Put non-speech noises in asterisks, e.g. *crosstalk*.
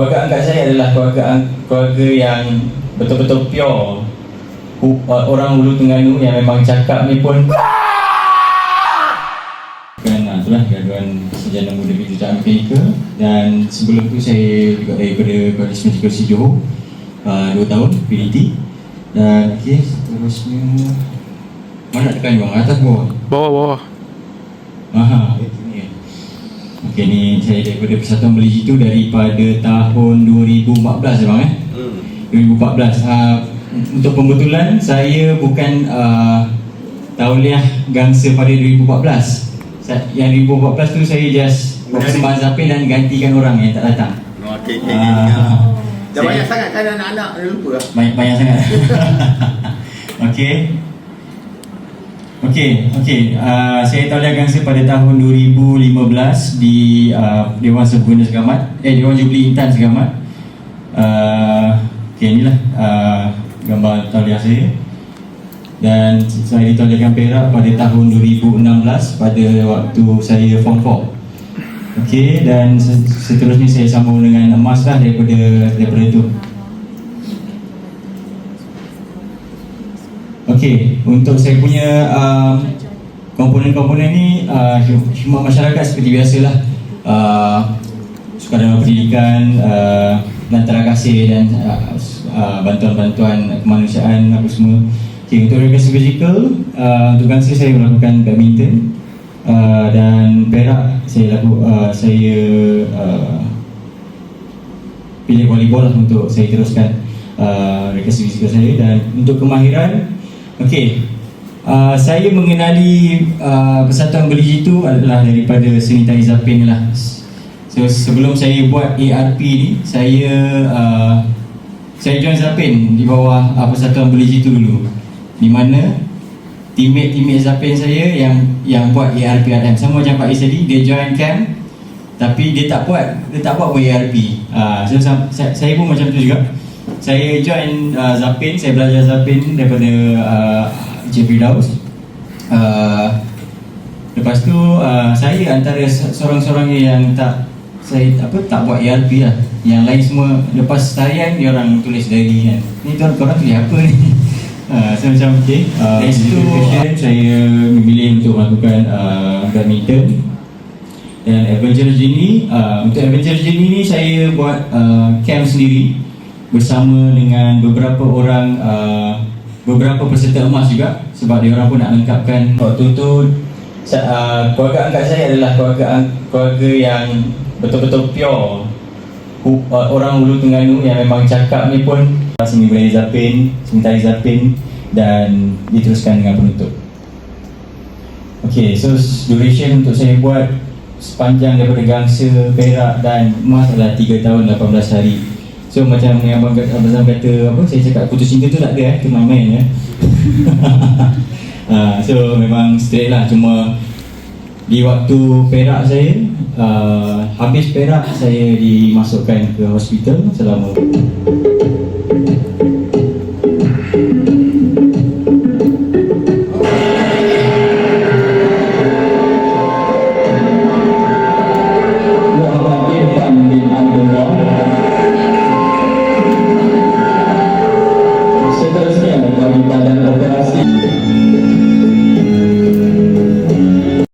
Keluarga angkat saya adalah keluarga keluarga yang betul-betul pure. Uh, Orang Hulu Terengganu yang memang cakap ni pun. Kan uh, itulah gaduhan Sarjana Muda Kejuruteraan Mekanika dan sebelum tu saya juga daripada Kolej Meteorologi Johor uh, 2 tahun PDT dan okey seterusnya. Mana nak tekan bang atas bawah? Bawah bawah. Aha, itu ni. Okey ni saya daripada Persatuan Beli Jitu daripada tahun 2014 bang eh. Hmm. 2014. Uh, untuk pembetulan saya bukan uh, tauliah gangsa pada 2014. Sa- Yang 2014 tu saya just persembahan zapin dan gantikan orang yang tak datang. Okey, okey. Ah. Dah banyak sangat kan anak-anak dia lupa lah. Banyak banyak sangat. *laughs* *laughs* Okey. Okey, okey. Uh, saya tauliah gangsa pada tahun 2015 di uh, Dewan Sempurna Segamat, eh Dewan Jubli Intan Segamat. Uh, okey inilah uh, gambar tauliah saya. Dan saya ditauliahkan Perak pada tahun 2016 pada waktu saya form 4. Okey dan se- seterusnya saya sambung dengan emas lah daripada daripada itu. Okey, untuk saya punya uh, komponen-komponen ni uh, khidmat masyarakat seperti biasalah. Uh, sukarela pendidikan, uh, lantara kasih dan uh, uh, bantuan-bantuan kemanusiaan apa semua. Okey, untuk rekreasi fizikal, uh, untuk gangsa saya melakukan badminton. Uh, dan perak saya laku, uh, saya uh, pilih volleyball lah untuk saya teruskan uh, rekreasi fizikal saya. Dan untuk kemahiran okey. Uh, saya mengenali uh, Persatuan Beli itu adalah daripada seni tari zapin lah. So, sebelum saya buat ARP ni saya uh, saya join zapin di bawah uh, Persatuan Beli itu dulu. Di mana teammate-teammate zapin saya yang yang buat ARP RM sama macam Pak Is tadi dia join camp tapi dia tak buat dia tak buat ARP uh, so, saya, saya pun macam tu juga saya join uh, Zapin. Saya belajar Zapin daripada uh, Encik Firdaus uh, lepas tu uh, saya antara se- seorang-seorang yang tak saya apa tak buat ARP lah. Yang lain semua lepas tarian dia orang tulis diary kan. Ni tuan korang tulis apa ni? *laughs* Uh, so macam okay uh, Dari situ uh, saya memilih untuk melakukan uh, badminton. Dan Adventure Journey uh, Untuk Adventure Journey ni saya buat uh, camp sendiri Bersama dengan beberapa orang uh, Beberapa peserta emas juga. Sebab dia orang pun nak lengkapkan. Waktu tu uh, Keluarga angkat saya adalah keluarga, keluarga yang Betul-betul pure. Uh, Orang Hulu Terengganu yang memang cakap ni pun uh, Seni Budaya Zapin Seni Tari Zapin Dan diteruskan dengan penutup. Okay, so duration untuk saya buat sepanjang daripada gangsa, perak dan emas adalah 3 tahun 18 hari. So macam yang abang kata, abang Zam kata apa, saya cakap putus cinta tu tak ada eh, tu main-main ya. uh, so memang straight lah cuma di waktu perak saya uh, habis perak saya dimasukkan ke hospital selama